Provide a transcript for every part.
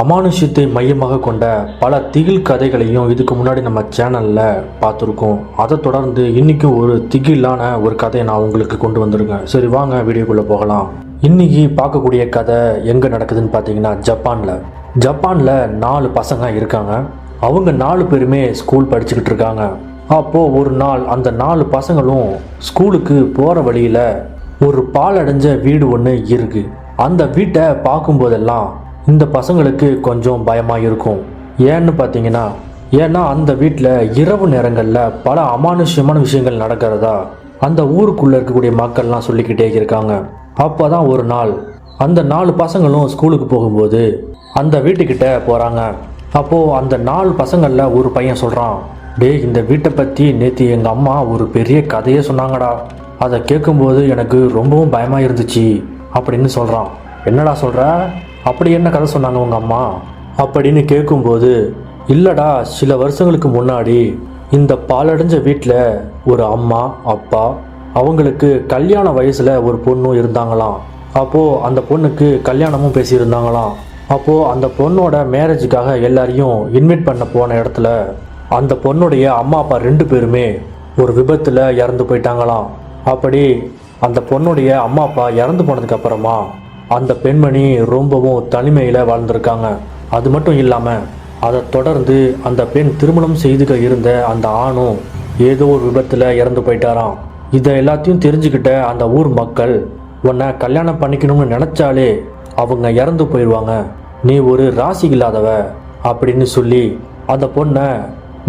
அமானுஷ்யத்தை மையமாக கொண்ட பல திகில் கதைகளையும் இதுக்கு முன்னாடி நம்ம சேனலில் பார்த்துருக்கோம். அதை தொடர்ந்து இன்றைக்கும் ஒரு திகிலான ஒரு கதையை நான் உங்களுக்கு கொண்டு வந்திருக்கேன். சரி வாங்க வீடியோக்குள்ளே போகலாம். இன்றைக்கி பார்க்கக்கூடிய கதை எங்கே நடக்குதுன்னு பார்த்தீங்கன்னா ஜப்பானில். ஜப்பானில் நாலு பசங்க இருக்காங்க. அவங்க நாலு பேருமே ஸ்கூல் படிச்சுக்கிட்டு இருக்காங்க. அப்போது ஒரு நாள் அந்த நாலு பசங்களும் ஸ்கூலுக்கு போகிற வழியில் ஒரு பாலடைஞ்ச வீடு ஒன்று இருக்குது அந்த வீட்டை பார்க்கும்போதெல்லாம் இந்த பசங்களுக்கு கொஞ்சம் பயமாக இருக்கும் ஏன்னு பார்த்தீங்கன்னா ஏன்னா அந்த வீட்டில் இரவு நேரங்களில் பல அமானுஷ்யமான விஷயங்கள் நடக்கிறதா அந்த ஊருக்குள்ளே இருக்கக்கூடிய மக்கள்லாம் சொல்லிக்கிட்டே இருக்காங்க. அப்போ தான் ஒரு நாள் அந்த நாலு பசங்களும் ஸ்கூலுக்கு போகும்போது அந்த வீட்டுக்கிட்ட போகிறாங்க அப்போது அந்த நாலு பசங்களில் ஒரு பையன் சொல்கிறான் டேய் இந்த வீட்டை பற்றி நேற்று எங்கள் அம்மா ஒரு பெரிய கதையே சொன்னாங்கடா. அதை கேட்கும்போது எனக்கு ரொம்பவும் பயமாக இருந்துச்சு அப்படின்னு சொல்கிறான் என்னடா சொல்கிற அப்படி என்ன கதை சொன்னாங்க உங்கள் அம்மா? அப்படின்னு கேட்கும்போது இல்லைடா சில வருஷங்களுக்கு முன்னாடி இந்த பாலடைஞ்ச வீட்டில் ஒரு அம்மா அப்பா அவங்களுக்கு கல்யாண வயசில் ஒரு பொண்ணும் இருந்தாங்களாம். அப்போது அந்த பொண்ணுக்கு கல்யாணமும் பேசியிருந்தாங்களாம். அப்போது அந்த பொண்ணோட மேரேஜுக்காக எல்லாரையும் இன்வைட் பண்ண போன இடத்துல அந்த பொண்ணுடைய அம்மா அப்பா ரெண்டு பேருமே ஒரு விபத்தில் இறந்து போயிட்டாங்களாம். அப்படி அந்த பொண்ணுடைய அம்மா அப்பா இறந்து போனதுக்கு அப்புறமா அந்த பெண்மணி ரொம்பவும் தனிமையில் வாழ்ந்திருக்காங்க. அது மட்டும் இல்லாமல் அதை தொடர்ந்து அந்த பெண் திருமணம் செய்துக்க இருந்த அந்த ஆணும் ஏதோ ஒரு விபத்தில் இறந்து போயிட்டாராம். இதை எல்லாத்தையும் தெரிஞ்சுக்கிட்ட அந்த ஊர் மக்கள் உன்னை கல்யாணம் பண்ணிக்கணும்னு நினச்சாலே அவங்க இறந்து போயிடுவாங்க. நீ ஒரு ராசி இல்லாதவ அப்படின்னு சொல்லி அந்த பொண்ணை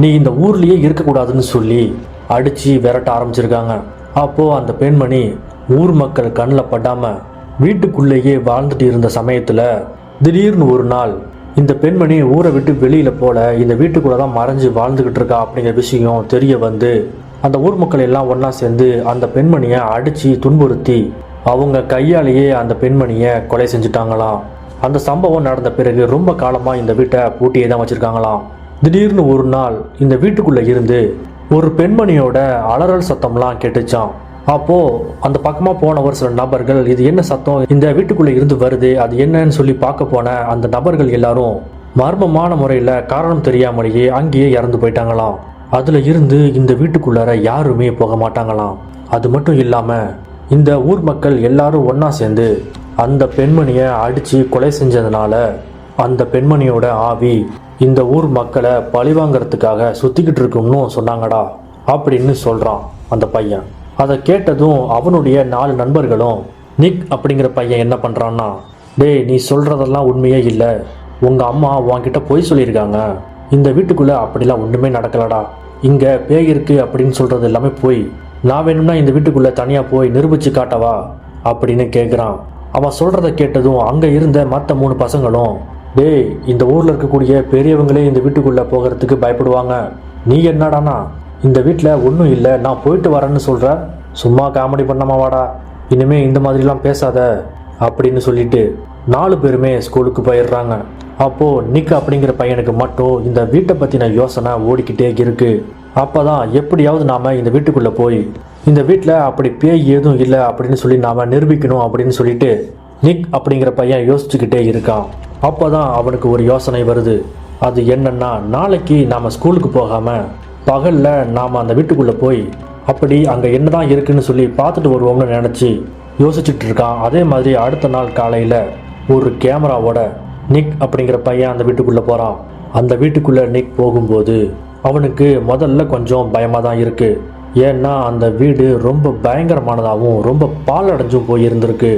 நீ இந்த ஊர்லேயே இருக்கக்கூடாதுன்னு சொல்லி அடித்து விரட்ட ஆரம்பிச்சிருக்காங்க. அப்போது அந்த பெண்மணி ஊர் மக்கள் கண்ணில் படாமல் வீட்டுக்குள்ளேயே வாழ்ந்துட்டு இருந்த சமயத்தில் திடீர்னு ஒரு நாள் இந்த பெண்மணி ஊரை விட்டு வெளியில் போல இந்த வீட்டுக்குள்ள தான் மறைஞ்சு வாழ்ந்துக்கிட்டு இருக்கா அப்படிங்கிற விஷயம் தெரிய வந்து அந்த ஊர் மக்கள் எல்லாம் ஒன்றா சேர்ந்து அந்த பெண்மணியை அடித்து துன்புறுத்தி அவங்க கையாலேயே அந்த பெண்மணியை கொலை செஞ்சுட்டாங்களாம். அந்த சம்பவம் நடந்த பிறகு ரொம்ப காலமாக இந்த வீட்டை பூட்டியே தான் வச்சுருக்காங்களாம். திடீர்னு ஒரு நாள் இந்த வீட்டுக்குள்ளே இருந்து ஒரு பெண்மணியோட அலறல் சத்தம்லாம் கேட்டுச்சான் அப்போது அந்த பக்கமாக போன ஒரு சில நபர்கள் இது என்ன சத்தம்? இந்த வீட்டுக்குள்ளே இருந்து வருது அது என்னன்னு சொல்லி பார்க்க போன அந்த நபர்கள் எல்லாரும் மர்மமான முறையில் காரணம் தெரியாமலேயே அங்கேயே இறந்து போயிட்டாங்களாம். அதில் இருந்து இந்த வீட்டுக்குள்ளார யாருமே போக மாட்டாங்களாம். அது மட்டும் இல்லாமல் இந்த ஊர் மக்கள் எல்லாரும் ஒன்றா சேர்ந்து அந்த பெண்மணியை அடித்து கொலை செஞ்சதுனால அந்த பெண்மணியோட ஆவி இந்த ஊர் மக்களை பழிவாங்கிறதுக்காக சுற்றிக்கிட்டு இருக்கும்னு சொன்னாங்கடா அப்படின்னு சொல்கிறான் அந்த பையன். அதை கேட்டதும் அவனுடைய நாலு நண்பர்களும் நிக் அப்படிங்கிற பையன் என்ன பண்ணுறான்னா டேய் நீ சொல்கிறதெல்லாம் உண்மையே இல்லை. உங்கள் அம்மா உன்கிட்ட பொய் சொல்லியிருக்காங்க. இந்த வீட்டுக்குள்ளே அப்படிலாம் ஒன்றுமே நடக்கலடா. இங்கே பேய் இருக்கு அப்படின்னு சொல்கிறது எல்லாமே போய். நான் வேணும்னா இந்த வீட்டுக்குள்ளே தனியாக போய் நிரூபித்து காட்டவா? அப்படின்னு கேட்குறான் அவன் சொல்கிறத கேட்டதும் அங்கே இருந்த மற்ற மூணு பசங்களும் டேய் இந்த ஊரில் இருக்கக்கூடிய பெரியவங்களே இந்த வீட்டுக்குள்ளே போகிறதுக்கு பயப்படுவாங்க. நீ என்னடானா இந்த வீட்டில் ஒன்றும் இல்லை நான் போயிட்டு வரேன்னு சொல்கிறேன் சும்மா காமெடி பண்ணாம வாடா. இனிமேல் இந்த மாதிரிலாம் பேசாத அப்படின்னு சொல்லிட்டு நாலு பேருமே ஸ்கூலுக்கு போயிடுறாங்க. அப்போது நிக் அப்படிங்கிற பையனுக்கு மட்டும் இந்த வீட்டை பற்றின யோசனை ஓடிக்கிட்டே இருக்குது அப்போ தான் எப்படியாவது நாம் இந்த வீட்டுக்குள்ளே போய் இந்த வீட்டில் அப்படி பேய் ஏதும் இல்லை அப்படின்னு சொல்லி நாம் நிரூபிக்கணும் அப்படின்னு சொல்லிட்டு நிக் அப்படிங்கிற பையன் யோசிச்சுக்கிட்டே இருக்கான். அப்போ தான் அவனுக்கு ஒரு யோசனை வருது. அது என்னன்னா நாளைக்கு நாம் ஸ்கூலுக்கு போகாமல் பகலில் நாம் அந்த வீட்டுக்குள்ளே போய் அப்படி அங்க என்னதான் இருக்குன்னு சொல்லி பார்த்துட்டு வருவோம்னு நினச்சி யோசிச்சுட்டு இருக்கான். அதே மாதிரி அடுத்த நாள் காலையில் ஒரு கேமராவோட நிக் அப்படிங்கிற பையன் அந்த வீட்டுக்குள்ளே போகிறான் அந்த வீட்டுக்குள்ளே நிக் போகும்போது அவனுக்கு முதல்ல கொஞ்சம் பயமாக தான் இருக்குது ஏன்னா அந்த வீடு ரொம்ப பயங்கரமானதாகவும் ரொம்ப பாலடைஞ்சும் போயிருந்திருக்கு.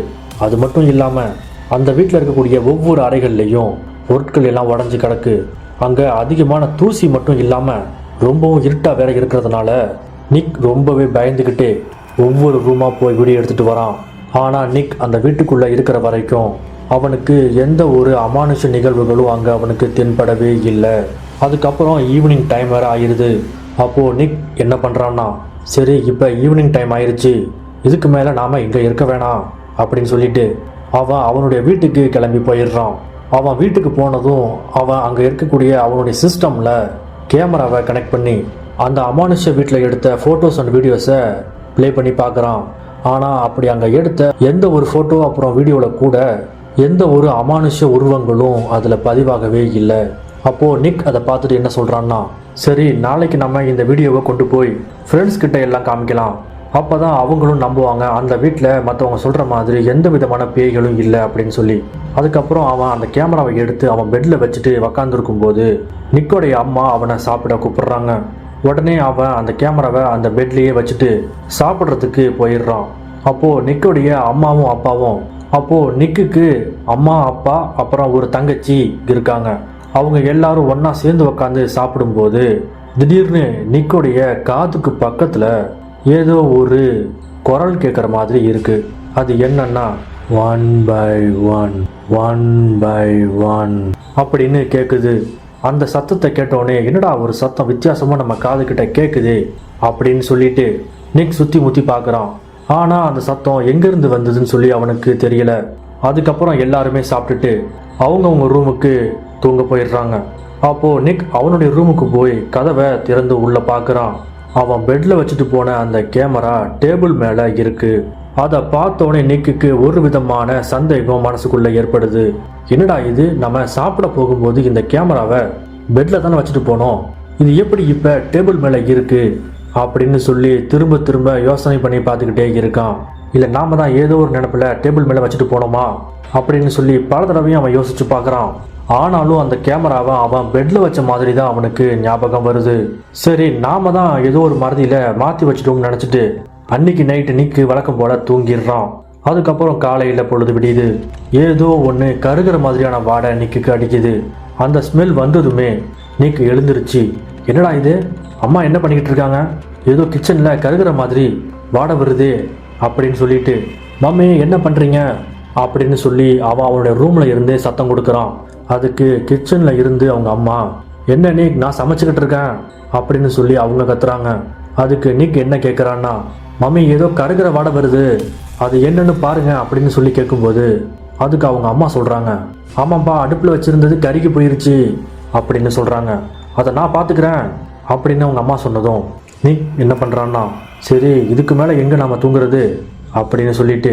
அது மட்டும் இல்லாமல் அந்த வீட்டில் இருக்கக்கூடிய ஒவ்வொரு அறைகள்லேயும் பொருட்கள் எல்லாம் உடஞ்சி கிடக்கு. அங்கே அதிகமான தூசி மட்டும் இல்லாமல் ரொம்பவும் இருட்டாக வேற இருக்கிறதுனால நிக் ரொம்பவே பயந்துக்கிட்டே ஒவ்வொரு ரூமாக போய் வீடியோ எடுத்துகிட்டு வரான். ஆனால் நிக் அந்த வீட்டுக்குள்ளே இருக்கிற வரைக்கும் அவனுக்கு எந்த ஒரு அமானுஷ நிகழ்வுகளும் அங்கே அவனுக்கு தென்படவே இல்லை. அதுக்கப்புறம் ஈவினிங் டைம் வேறு ஆயிடுது அப்போது நிக் என்ன பண்ணுறான்னா சரி இப்போ ஈவினிங் டைம் ஆயிடுச்சு இதுக்கு மேலே நாம் இங்கே இருக்க வேணாம் அப்படின்னு சொல்லிட்டு அவன் அவனுடைய வீட்டுக்கு கிளம்பி போயிடுறான். அவன் வீட்டுக்கு போனதும் அவன் அங்கே இருக்கக்கூடிய அவனுடைய சிஸ்டமில் கேமராவை கனெக்ட் பண்ணி அந்த அமானுஷ வீட்டில் எடுத்த ஃபோட்டோஸ் அண்ட் வீடியோஸை ப்ளே பண்ணி பார்க்குறான். ஆனால் அப்படி அங்கே எடுத்த எந்த ஒரு ஃபோட்டோ அப்புறம் வீடியோவில் கூட எந்த ஒரு அமானுஷ்ய உருவங்களும் அதில் பதிவாகவே இல்லை. அப்போது நிக் அதை பார்த்துட்டு என்ன சொல்கிறான்னா சரி நாளைக்கு நம்ம இந்த வீடியோவை கொண்டு போய் ஃப்ரெண்ட்ஸ் கிட்ட எல்லாம் காமிக்கலாம். அப்போ தான் அவங்களும் நம்புவாங்க. அந்த வீட்டில் மற்றவங்க சொல்கிற மாதிரி எந்த விதமான பேய்களும் இல்லை அப்படின்னு சொல்லி. அதுக்கப்புறம் அவன் அந்த கேமராவை எடுத்து அவன் பெட்டில் வச்சுட்டு உக்காந்துருக்கும் போது நிக்கோடைய அம்மா அவனை சாப்பிட கூப்பிடுறாங்க. உடனே அவன் அந்த கேமராவை அந்த பெட்லேயே வச்சுட்டு சாப்பிட்றதுக்கு போயிடுறான். அப்போது நிக்கோடைய அம்மாவும் அப்பாவும் அப்போது நிக்குக்கு அம்மா அப்பா அப்புறம் ஒரு தங்கச்சி இருக்காங்க. அவங்க எல்லாரும் ஒன்றா சேர்ந்து உக்காந்து சாப்பிடும்போது திடீர்னு நிக்கோடைய காதுக்கு பக்கத்தில் ஏதோ ஒரு குரல் கேட்குற மாதிரி இருக்குது அது என்னன்னா one by one one by one அப்படின்னு கேட்குது அந்த சத்தத்தை கேட்டோடனே என்னடா ஒரு சத்தம் வித்தியாசமாக நம்ம காதுகிட்ட கேட்குது அப்படின்னு சொல்லிட்டு நிக் சுற்றி முற்றி பார்க்குறான் ஆனால் அந்த சத்தம் எங்கேருந்து வந்ததுன்னு சொல்லி அவனுக்கு தெரியல. அதுக்கப்புறம் எல்லாருமே சாப்பிட்டுட்டு அவங்கவுங்க ரூமுக்கு தூங்க போயிடுறாங்க. அப்போது நிக் அவனுடைய ரூமுக்கு போய் கதவை திறந்து உள்ளே பார்க்குறான் அவன் பெட்டில் வச்சுட்டு போன அந்த கேமரா டேபிள் மேலே இருக்குது அதை பார்த்தோன்னே நிக்குக்கு ஒரு விதமான சந்தேகம் மனசுக்குள்ளே ஏற்படுது. என்னடா இது? நம்ம சாப்பிட போகும்போது இந்த கேமராவை பெட்டில் தானே வச்சுட்டு போனோம். இது எப்படி இப்போ டேபிள் மேலே இருக்குது அப்படின்னு சொல்லி திரும்ப திரும்ப யோசனை பண்ணி பார்த்துக்கிட்டே இருக்கான். இல்லை நாம தான் ஏதோ ஒரு நினப்பில் டேபிள் மேலே வச்சுட்டு போனோமா? அப்படின்னு சொல்லி பல தடவையும் அவன் யோசிச்சு பார்க்குறான். ஆனாலும் அந்த கேமராவை அவன் பெட்டில் வச்ச மாதிரி தான் அவனுக்கு ஞாபகம் வருது. சரி நாம தான் ஏதோ ஒரு மறதியில் மாற்றி வச்சிட்டோம்னு நினச்சிட்டு அன்னைக்கு நைட்டு நிக்கு வழக்கம் போல தூங்கிடுறான். அதுக்கப்புறம் காலையில் பொழுது விடியுது. ஏதோ ஒன்று கருகிற மாதிரியான வாடை நிக்குக்கு அடிக்குது. அந்த ஸ்மெல் வந்ததுமே நிக்கு எழுந்துருச்சு. என்னடா இது? அம்மா என்ன பண்ணிக்கிட்டு இருக்காங்க? ஏதோ கிச்சனில் கருகிற மாதிரி வாடை வருதே அப்படின்னு சொல்லிட்டு மம்மி என்ன பண்ணுறீங்க அப்படின்னு சொல்லி அவன் அவனுடைய ரூமில் இருந்தே சத்தம் கொடுக்குறான். அதுக்கு கிச்சனில் இருந்து அவங்க அம்மா என்ன நீக் நான் சமைச்சுக்கிட்டு இருக்கேன் அப்படின்னு சொல்லி அவங்க கத்துறாங்க. அதுக்கு நீக் என்ன கேட்குறான்னா மம்மி ஏதோ கருகிற வாடை வருது. அது என்னன்னு பாருங்க அப்படின்னு சொல்லி கேட்கும்போது அதுக்கு அவங்க அம்மா சொல்கிறாங்க ஆமாம்ப்பா அடுப்பில் வச்சுருந்தது கருகி போயிருச்சு அப்படின்னு சொல்கிறாங்க அதை நான் பார்த்துக்கிறேன் அப்படின்னு அவங்க அம்மா சொன்னதும் நீ என்ன பண்ணுறான்னா சரி இதுக்கு மேலே எங்கே நாம் தூங்குறது? அப்படின்னு சொல்லிட்டு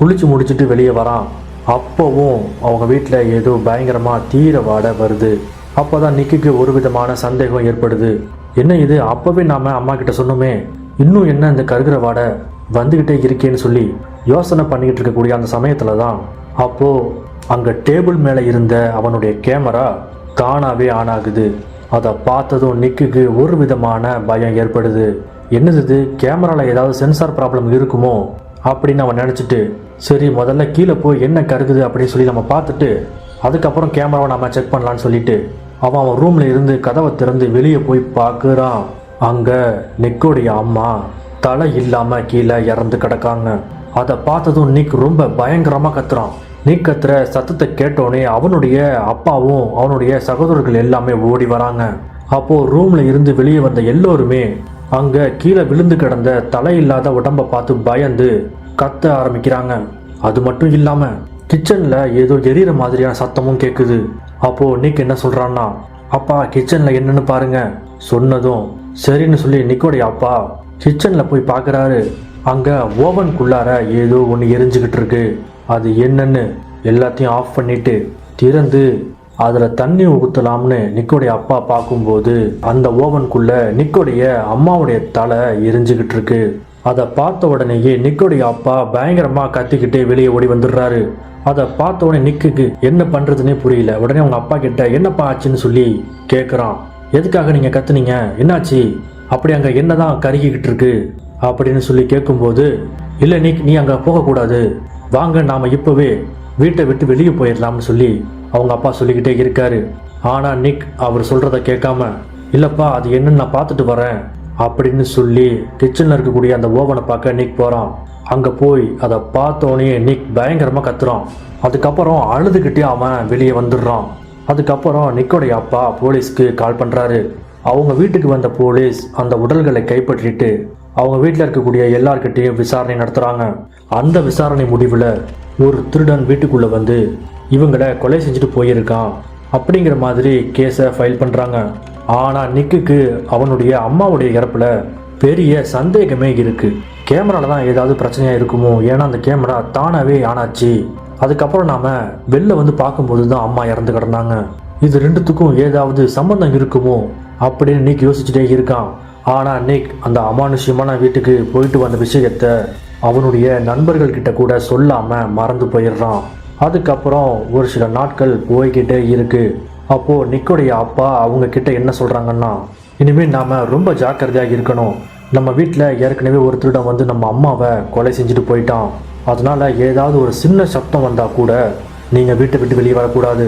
குளிச்சு முடிச்சுட்டு வெளியே வரான். அப்போவும் அவங்க வீட்டில் ஏதோ பயங்கரமாக தீர வாடை வருது. அப்போ தான் நிக்கிக்கு ஒரு விதமான சந்தேகம் ஏற்படுது. என்ன இது? அப்போவே நாம் அம்மா கிட்ட சொன்னோமே இன்னும் என்ன இந்த கருகிற வாடை வந்துக்கிட்டே இருக்கேன்னு சொல்லி யோசனை பண்ணிக்கிட்டு இருக்கக்கூடிய அந்த சமயத்தில் தான் அப்போது அங்கே டேபிள் மேலே இருந்த அவனுடைய கேமரா தானாகவே ஆன் ஆகுது. அதை பார்த்ததும் நிக்குக்கு ஒரு விதமான பயம் ஏற்படுது. என்னது இது? கேமராவில் ஏதாவது சென்சார் ப்ராப்ளம் இருக்குமோ? அப்படின்னு அவன் நினச்சிட்டு சரி முதல்ல கீழே போய் என்ன கருகுது அப்படின்னு சொல்லி நம்ம பார்த்துட்டு அதுக்கப்புறம் கேமராவை நம்ம செக் பண்ணலான்னு சொல்லிட்டு அவன் அவன் ரூமில் இருந்து கதவை திறந்து வெளியே போய் பார்க்குறான். அங்கே நிக்கோடைய அம்மா தலை இல்லாமல் கீழே இறந்து கிடக்காங்க. அதை பார்த்ததும் நிக் ரொம்ப பயங்கரமாக கத்துறான். நிக் கத்துற சத்தத்தை கேட்டோடனே அவனுடைய அப்பாவும் அவனுடைய சகோதரர்கள் எல்லாமே ஓடி வராங்க. அப்போது ரூமில் இருந்து வெளியே வந்த எல்லோருமே அங்கே கீழே விழுந்து கிடந்த தலை இல்லாத உடம்ப பார்த்து பயந்து கத்த ஆரம்பிக்கிறாங்க. அது மட்டும் இல்லாம கிச்சன்ல ஏதோ எரியற மாதிரியான சத்தமும் கேக்குது. அப்போ நிக் என்ன சொல்றான்னா அப்பா கிச்சன்ல என்னன்னு பாருங்க. சொன்னதும் சரின்னு சொல்லி நிக்கோடைய அப்பா. கிச்சன்ல போய் பார்க்குறாரு அங்க ஓவனுக்குள்ளார ஏதோ ஒன்று எரிஞ்சுக்கிட்டு இருக்கு. அது என்னன்னு எல்லாத்தையும் ஆஃப் பண்ணிட்டு திறந்து அதில் தண்ணி ஊற்றலாம்னு நிக்கோடைய அப்பா பார்க்கும்போது அந்த ஓவனுக்குள்ளே நிக்கோடைய அம்மாவுடைய தலை எரிஞ்சுக்கிட்டு இருக்கு. அதை பார்த்த உடனேயே நிக்கோடைய அப்பா பயங்கரமாக கத்திக்கிட்டே வெளியே ஓடி வந்துடுறாரு. அதை பார்த்த உடனே நிக்குக்கு என்ன பண்ணுறதுனே புரியல. உடனே அவங்க அப்பா கிட்ட என்னப்பா ஆச்சுன்னு சொல்லி கேட்குறான் எதுக்காக நீங்கள் கத்துனீங்க? என்னாச்சு? அப்படி அங்கே என்னதான் கருகிக்கிட்டு இருக்கு? அப்படின்னு சொல்லி கேட்கும்போது இல்லை நீ நீ அங்கே போகக்கூடாது. வாங்க நாம் இப்போவே வீட்டை விட்டு வெளியே போயிடலாம்னு சொல்லி அவங்க அப்பா சொல்லிக்கிட்டே இருக்காரு. ஆனால் நிக் அவர் சொல்கிறத கேட்காம இல்லைப்பா அது என்னன்னு நான் பார்த்துட்டு வரேன். அப்படின்னு சொல்லி கிச்சனில் இருக்கக்கூடிய அந்த ஓவனை பார்க்க நிக் போகிறான் அங்கே போய் அதை பார்த்தோன்னே நிக் பயங்கரமாக கத்துறான். அதுக்கப்புறம் அழுதுகிட்டே அவன் வெளியே வந்துடுறான். அதுக்கப்புறம் நிக்கோடைய அப்பா போலீஸ்க்கு கால் பண்ணுறாரு அவங்க வீட்டுக்கு வந்த போலீஸ் அந்த உடல்களை கைப்பற்றிட்டு அவங்க வீட்டில் இருக்கக்கூடிய எல்லார்கிட்டையும் விசாரணை நடத்துகிறாங்க அந்த விசாரணை முடிவில் ஒரு திருடன் வீட்டுக்குள்ளே வந்து இவங்களை கொலை செஞ்சுட்டு போயிருக்கான் அப்படிங்கிற மாதிரி கேஸை ஃபைல் பண்ணுறாங்க ஆனால் நிக்குக்கு அவனுடைய அம்மாவுடைய இறப்பில் பெரிய சந்தேகமே இருக்குது கேமராவில் தான் ஏதாவது பிரச்சனையாக இருக்குமோ? ஏன்னா அந்த கேமரா தானாகவே ஆனாச்சு அதுக்கப்புறம் நாம் வெளில வந்து பார்க்கும்போது தான் அம்மா இறந்து கிடந்தாங்க. இது ரெண்டுத்துக்கும் ஏதாவது சம்பந்தம் இருக்குமோ? அப்படின்னு நீக் யோசிச்சுட்டே இருக்கான். ஆனால் நிக் அந்த அமானுஷ்யமான வீட்டுக்கு போயிட்டு வந்த விஷயத்த அவனுடைய நண்பர்கள்கிட்ட கூட சொல்லாமல் மறந்து போயிடுறான். அதுக்கப்புறம் ஒரு சில நாட்கள் போய்கிட்டே இருக்குது அப்போது நிக்கோடைய அப்பா அவங்க கிட்ட என்ன சொல்கிறாங்கன்னா இனிமேல் நாம் ரொம்ப ஜாக்கிரதையாக இருக்கணும். நம்ம வீட்டில் ஏற்கனவே ஒரு வந்து நம்ம அம்மாவை கொலை செஞ்சுட்டு போயிட்டான். அதனால் ஏதாவது ஒரு சின்ன சப்தம் வந்தால் கூட நீங்கள் வீட்டை விட்டு வெளியே வரக்கூடாது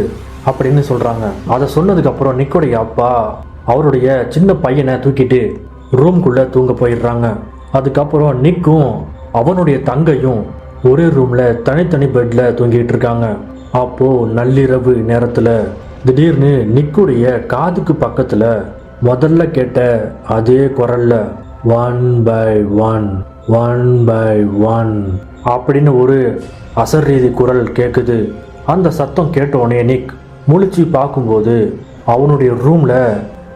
அப்படின்னு சொல்கிறாங்க அதை சொன்னதுக்கப்புறம் நிக்கோடைய அப்பா அவருடைய சின்ன பையனை தூக்கிட்டு ரூம்குள்ளே தூங்க போயிடுறாங்க. அதுக்கப்புறம் நிக்கும் அவனுடைய தங்கையும் ஒரே ரூமில் தனித்தனி பெட்டில் தூங்கிட்டு இருக்காங்க. அப்போது நள்ளிரவு நேரத்தில் திடீர்னு நிக்குடைய காதுக்கு பக்கத்துல முதல்ல கேட்ட அதே குரல்ல one by one one by one அப்படின்னு ஒரு அசர்ரீதி குரல் கேட்குது அந்த சத்தம் கேட்டோடனே நிக் முழிச்சு பார்க்கும்போது அவனுடைய ரூம்ல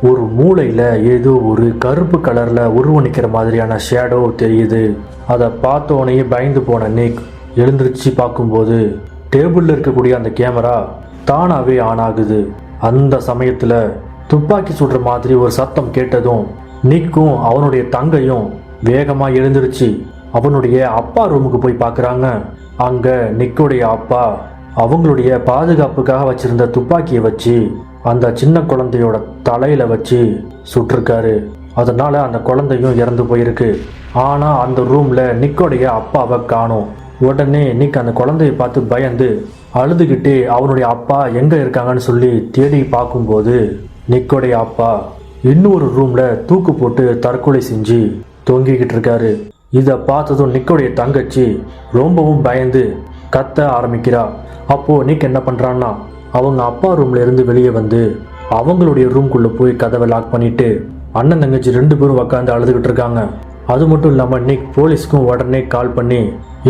ஒரு மூளையில் ஏதோ ஒரு கருப்பு கலரில் உருவணிக்கிற மாதிரியான ஷேடோ தெரியுது. அதை பார்த்தோன்னே பயந்து போன நிக் எழுந்திருச்சு பார்க்கும்போது டேபிளில் இருக்கக்கூடிய அந்த கேமரா தானாகவே ஆன் ஆகுது அந்த சமயத்தில் துப்பாக்கி சுடுற மாதிரி ஒரு சத்தம் கேட்டதும் நிக்கும் அவனுடைய தங்கையும் வேகமாக எழுந்துருச்சு. அவனுடைய அப்பா ரூமுக்கு போய் பார்க்குறாங்க அங்கே நிக்குடைய அப்பா அவங்களுடைய பாதுகாப்புக்காக வச்சிருந்த துப்பாக்கியை வச்சு அந்த சின்ன குழந்தையோட தலையில வச்சு சுட்டிருக்காரு. அதனால அந்த குழந்தையும் இறந்து போயிருக்கு. ஆனா அந்த ரூம்ல நிக்கோடைய அப்பாவை காணும். உடனே நிக் அந்த குழந்தையை பார்த்து பயந்து அழுதுகிட்டே அவனுடைய அப்பா எங்கே இருக்காங்கன்னு சொல்லி தேடி பார்க்கும்போது நிக்கோடைய அப்பா இன்னொரு ரூமில் தூக்கு போட்டு தற்கொலை செஞ்சு தொங்கிக்கிட்டு இருக்காரு. இதை பார்த்ததும் நிக்கோடைய தங்கச்சி ரொம்பவும் பயந்து கத்த ஆரம்பிக்கிறா. அப்போது நிக் என்ன பண்ணுறான்னா அவங்க அப்பா ரூம்ல இருந்து வெளியே வந்து அவங்களுடைய ரூம்குள்ளே போய் கதவை லாக் பண்ணிட்டு அண்ணன் தங்கச்சி ரெண்டு பேரும் உட்காந்து அழுதுகிட்டு இருக்காங்க. அது மட்டும் இல்லாமல் நிக் போலீஸ்க்கும் உடனே கால் பண்ணி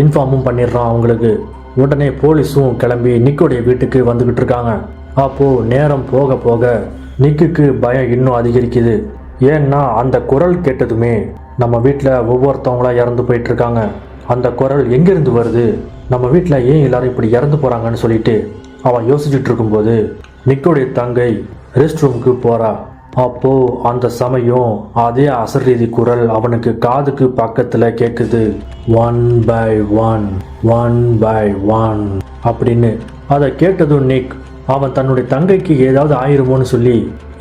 இன்ஃபார்மும் பண்ணிடுறான் அவங்களுக்கு. உடனே போலீஸும் கிளம்பி நிக்கோடைய வீட்டுக்கு வந்துக்கிட்டு இருக்காங்க. அப்போ நேரம் போக போக நிக்குக்கு பயம் இன்னும் அதிகரிக்குது. ஏன்னா அந்த குரல் கேட்டதுமே நம்ம வீட்டில் ஒவ்வொருத்தவங்களா இறந்து போயிட்டு இருக்காங்க. அந்த குரல் எங்கிருந்து வருது? நம்ம வீட்டில் ஏன் எல்லாரும் இப்படி இறந்து போறாங்கன்னு சொல்லிட்டு அவன் யோசிச்சுட்டு இருக்கும்போது நிக்கோடைய தங்கை ரெஸ்ட் ரூமுக்கு போறா. அப்போ அந்த சமயம் அதே அசரீதி குரல் அவனுக்கு காதுக்கு பக்கத்துல கேக்குது. One by one one by one அப்படின்னு. அதை கேட்டதும் நிக் அவன் தன்னுடைய தங்கைக்கு ஏதாவது ஆயிருமோன்னு சொல்லி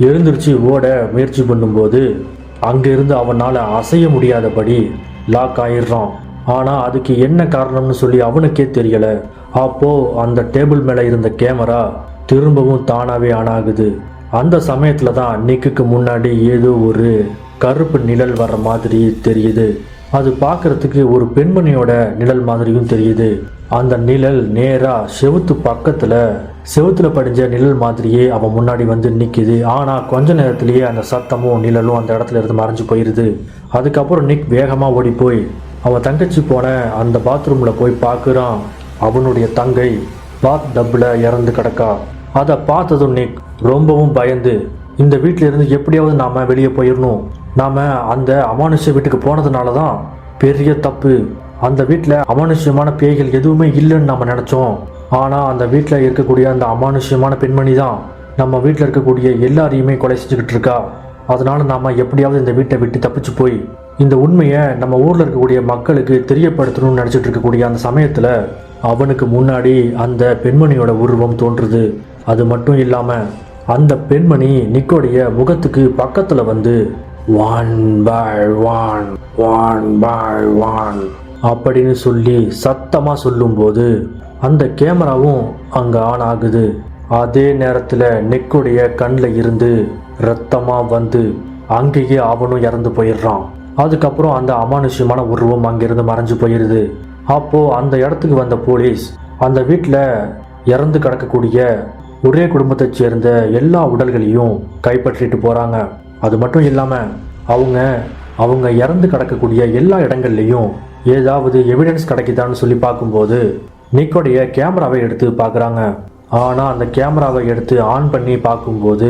எழுந்திருச்சு ஓட முயற்சி பண்ணும்போது அங்கிருந்து அவனால் அசைய முடியாதபடி லாக் ஆயிடுறான். ஆனால் அதுக்கு என்ன காரணம்னு சொல்லி அவனுக்கே தெரியல. அப்போ அந்த டேபிள் மேலே இருந்த கேமரா திரும்பவும் தானாகவே ஆன் ஆகுது. அந்த சமயத்தில் தான் நிக்குக்கு முன்னாடி ஏதோ ஒரு கருப்பு நிழல் வர்ற மாதிரி தெரியுது. அது பார்க்கறதுக்கு ஒரு பெண்மணியோட நிழல் மாதிரியும் தெரியுது. அந்த நிழல் நேரா செவுத்து பக்கத்துல செவுத்துல படிஞ்ச நிழல் மாதிரியே அவன் முன்னாடி வந்து நிக்குது. ஆனா கொஞ்ச நேரத்திலேயே அந்த சத்தமும் நிழலும் அந்த இடத்துல இருந்து மறைஞ்சு போயிருது. அதுக்கப்புறம் நிக் வேகமா ஓடி போய் அவன் தங்கச்சி போன அந்த பாத்ரூம்ல போய் பார்க்குறான் அவனுடைய தங்கை பாத் டப்பில் இறந்து கிடக்கா. அதை பார்த்ததும் நிக் ரொம்பவும் பயந்து இந்த வீட்டிலிருந்து எப்படியாவது நாம வெளியே போயிடணும் நாம் அந்த அமானுஷ்ய வீட்டுக்கு போனதுனால தான் பெரிய தப்பு. அந்த வீட்டில் அமானுஷ்யமான பேய்கள் எதுவுமே இல்லைன்னு நம்ம நினச்சோம். ஆனால் அந்த வீட்டில் இருக்கக்கூடிய அந்த அமானுஷ்யமான பெண்மணி தான் நம்ம வீட்டில் இருக்கக்கூடிய எல்லாரையுமே கொலை செஞ்சுக்கிட்டு இருக்கா. அதனால் நாம் எப்படியாவது இந்த வீட்டை விட்டு தப்பிச்சு போய் இந்த உண்மையை நம்ம ஊரில் இருக்கக்கூடிய மக்களுக்கு தெரியப்படுத்தணும்னு நினச்சிட்டு இருக்கக்கூடிய அந்த சமயத்தில் அவனுக்கு முன்னாடி அந்த பெண்மணியோட உருவம் தோன்றுது. அது மட்டும் இல்லாமல் அந்த பெண்மணி நிக்கோடைய முகத்துக்கு பக்கத்தில் வந்து one by one one by one அப்படின்னு சொல்லி சத்தமாக சொல்லும்போது அந்த கேமராவும் அங்கே ஆன் ஆகுது. அதே நேரத்தில் நெக்குடைய கண்ணில் இருந்து ரத்தமாக வந்து அங்கேயே அவனும் இறந்து போயிடுறான். அதுக்கப்புறம் அந்த அமானுஷ்யமான உருவம் அங்கேருந்து மறைஞ்சு போயிடுது அப்போது அந்த இடத்துக்கு வந்த போலீஸ் அந்த வீட்டில் இறந்து கிடக்கக்கூடிய ஒரே குடும்பத்தைச் சேர்ந்த எல்லா உடல்களையும் கைப்பற்றிட்டு போகிறாங்க அது மட்டும் இல்லாமல் அவங்க அவங்க இறந்து கிடக்கக்கூடிய எல்லா இடங்கள்லையும் ஏதாவது எவிடன்ஸ் கிடைக்குதான்னு சொல்லி பார்க்கும்போது நிக்கோடைய கேமராவை எடுத்து பார்க்குறாங்க. ஆனால் அந்த கேமராவை எடுத்து ஆன் பண்ணி பார்க்கும்போது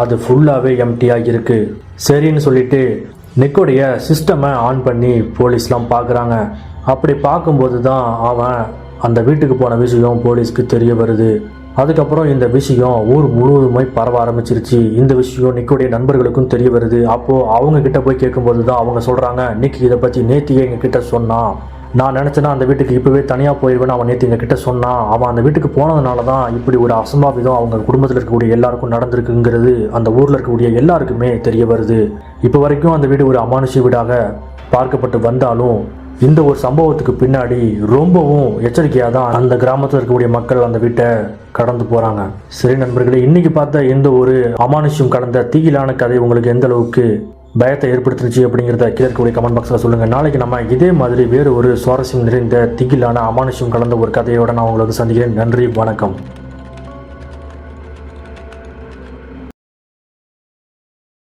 அது ஃபுல்லாகவே எம்டியாக இருக்குது சரின்னு சொல்லிட்டு நிக்கோடைய சிஸ்டமை ஆன் பண்ணி போலீஸ்லாம் பார்க்குறாங்க. அப்படி பார்க்கும்போது தான் அவன் அந்த வீட்டுக்கு போன விஷயம் போலீஸ்க்கு தெரிய வருது. அதுக்கப்புறம் இந்த விஷயம் ஊர் முழுவதுமாய் பரவ ஆரம்பிச்சிருச்சு. இந்த விஷயம் நிக்குடைய நண்பர்களுக்கும் தெரிய வருது. அப்போது அவங்க கிட்ட போய் கேட்கும்போது தான் அவங்க சொல்கிறாங்க நிக் இதை பற்றி நேத்தியே எங்கள் கிட்ட சொன்னான் நான் நினச்சேன்னா அந்த வீட்டுக்கு இப்போவே தனியாக போயிடுவேன் அவன் நேற்று எங்ககிட்ட சொன்னான். அவன் அந்த வீட்டுக்கு போனதுனால தான் இப்படி ஒரு அசம்பாவிதம் அவங்க குடும்பத்தில் இருக்கக்கூடிய எல்லாருக்கும் நடந்திருக்குங்கிறது அந்த ஊரில் இருக்கக்கூடிய எல்லாருக்குமே தெரிய வருது. இப்போ வரைக்கும் அந்த வீடு ஒரு அமானுஷ்ய வீடாக பார்க்கப்பட்டு வந்தாலும் இந்த ஒரு சம்பவத்துக்கு பின்னாடி ரொம்பவும் எச்சரிக்கையாக தான் அந்த கிராமத்தில் இருக்கக்கூடிய மக்கள் அந்த வீட்டை கடந்து போகிறாங்க சரி நண்பர்களே இன்றைக்கி பார்த்த இந்த ஒரு அமானுஷ்யம் கடந்த தீயிலான கதை உங்களுக்கு எந்த அளவுக்கு பயத்தை ஏற்படுத்துனுச்சு அப்படிங்கிறத கீழே இருக்கக்கூடிய கமெண்ட் பாக்ஸில் சொல்லுங்கள் நாளைக்கு நம்ம இதே மாதிரி வேறு ஒரு சுவாரஸ்யம் நிறைந்த திகிலான அமானுஷ்யம் கலந்த ஒரு கதையோட நான் உங்களுக்கு சந்திக்கிறேன். நன்றி வணக்கம்.